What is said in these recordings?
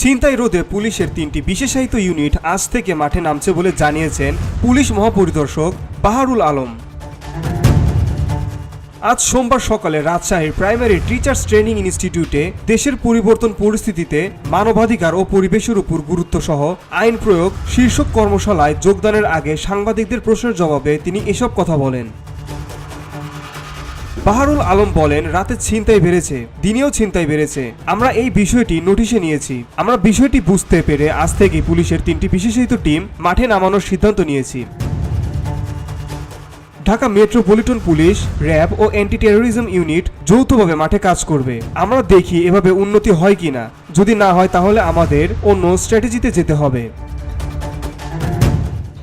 ছিনতাই রোধে পুলিশের তিনটি বিশেষায়িত ইউনিট আজ থেকে মাঠে নামছে বলে জানিয়েছেন পুলিশ মহাপরিদর্শক বাহারুল আলম। আজ সোমবার সকালে রাজশাহীর প্রাইমারি টিচার্স ট্রেনিং ইনস্টিটিউটে দেশের পরিবর্তন পরিস্থিতিতে মানবাধিকার ও পরিবেশের উপর গুরুত্ব সহ আইন প্রয়োগ, শীর্ষক কর্মশালায় যোগদানের আগে সাংবাদিকদের প্রশ্নের জবাবে তিনি এসব কথা বলেন। বাহারুল আলম বলেন, রাতে ছিনতাই বেড়েছে, দিনেও ছিনতাই বেড়েছে। আমরা এই বিষয়টি নোটিশে নিয়েছি। আমরা বিষয়টি বুঝতে পেরে আজ থেকে পুলিশের তিনটি বিশেষায়িত টিম মাঠে নামানোর সিদ্ধান্ত নিয়েছি। ঢাকা মেট্রোপলিটন পুলিশ, র্যাব ও অ্যান্টি টেরোরিজম ইউনিট যৌথভাবে মাঠে কাজ করবে। আমরা দেখি এভাবে উন্নতি হয় কিনা। যদি না হয়, তাহলে আমাদের অন্য স্ট্র্যাটেজিতে যেতে হবে।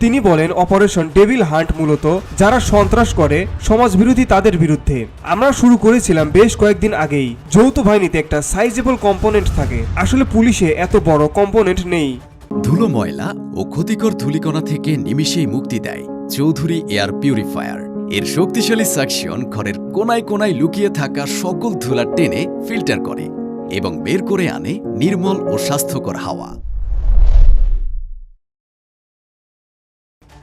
তিনি বলেন অপারেশন ডেভিল হান্ট মূলত যারা সন্ত্রাস করে সমাজবিরোধী তাদের বিরুদ্ধে। আমরা শুরু করেছিলাম বেশ কয়েকদিন আগেই। যৌথ বাহিনীতে একটা সাইজেবল কম্পোনেন্ট থাকে। আসলে পুলিশে এত বড় কম্পোনেন্ট নেই। ধুলো ময়লা ও ক্ষতিকর ধূলিকণা থেকে নিমিষেই মুক্তি দেয় চৌধুরী এয়ার পিউরিফায়ার। এর শক্তিশালী সাকশন ঘরের কোনায় কোনায় লুকিয়ে থাকা সকল ধুলা টেনে ফিল্টার করে এবং বের করে আনে নির্মল ও স্বাস্থ্যকর হাওয়া।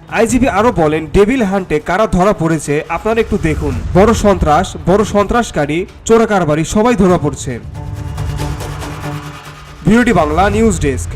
আইজিপি আরও বলেন, ডেভিল হান্টে কারা ধরা পড়েছে, আপনারা একটু দেখুন। বড় সন্ত্রাস, বড় সন্ত্রাসকারী, চোরাকারবারি, সবাই ধরা পড়ছে। ভিডিওটি বাংলা, নিউজ ডেস্ক।